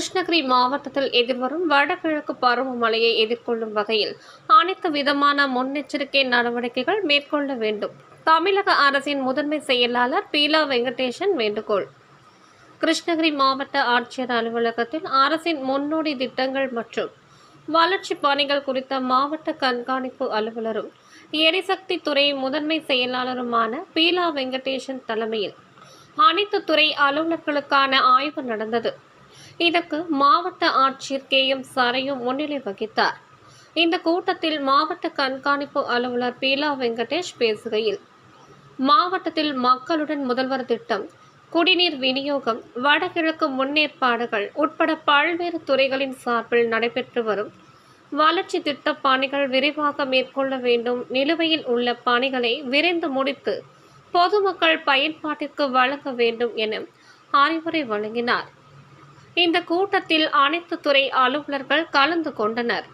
கிருஷ்ணகிரி மாவட்டத்தில் எதிர்வரும் வடகிழக்கு பருவமழையை எதிர்கொள்ளும் வகையில் அனைத்து விதமான முன்னெச்சரிக்கை நடவடிக்கைகள் மேற்கொள்ள வேண்டும். தமிழக அரசின் முதன்மை செயலாளர் பீலா வெங்கடேசன் வேண்டுகோள். கிருஷ்ணகிரி மாவட்ட ஆட்சியர் அலுவலகத்தில் அரசின் முன்னோடி திட்டங்கள் மற்றும் வளர்ச்சி பணிகள் குறித்த மாவட்ட கண்காணிப்பு அலுவலரும் எரிசக்தி துறை முதன்மை செயலாளருமான பீலா வெங்கடேசன் தலைமையில் அனைத்து துறை அலுவலர்களுக்கான ஆய்வு நடந்தது. இதற்கு மாவட்ட ஆட்சியர் கே எம் சரையு முன்னிலை வகித்தார். இந்த கூட்டத்தில் மாவட்ட கண்காணிப்பு அலுவலர் பீலா வெங்கடேஷ் பேசுகையில் மாவட்டத்தில் மக்களுடன் முதல்வர் திட்டம் குடிநீர் விநியோகம் வடகிழக்கு முன்னேற்பாடுகள் உட்பட பல்வேறு துறைகளின் சார்பில் நடைபெற்று வரும். வளர்ச்சி திட்ட பணிகள் விரைவாக மேற்கொள்ள வேண்டும். நிலுவையில் உள்ள பணிகளை விரைந்து முடித்து பொதுமக்கள் பயன்பாட்டிற்கு வழங்க வேண்டும் என அறிவுரை வழங்கினார். இந்த கூட்டத்தில் அனைத்து துறை அலுவலர்கள் கலந்து கொண்டனர்.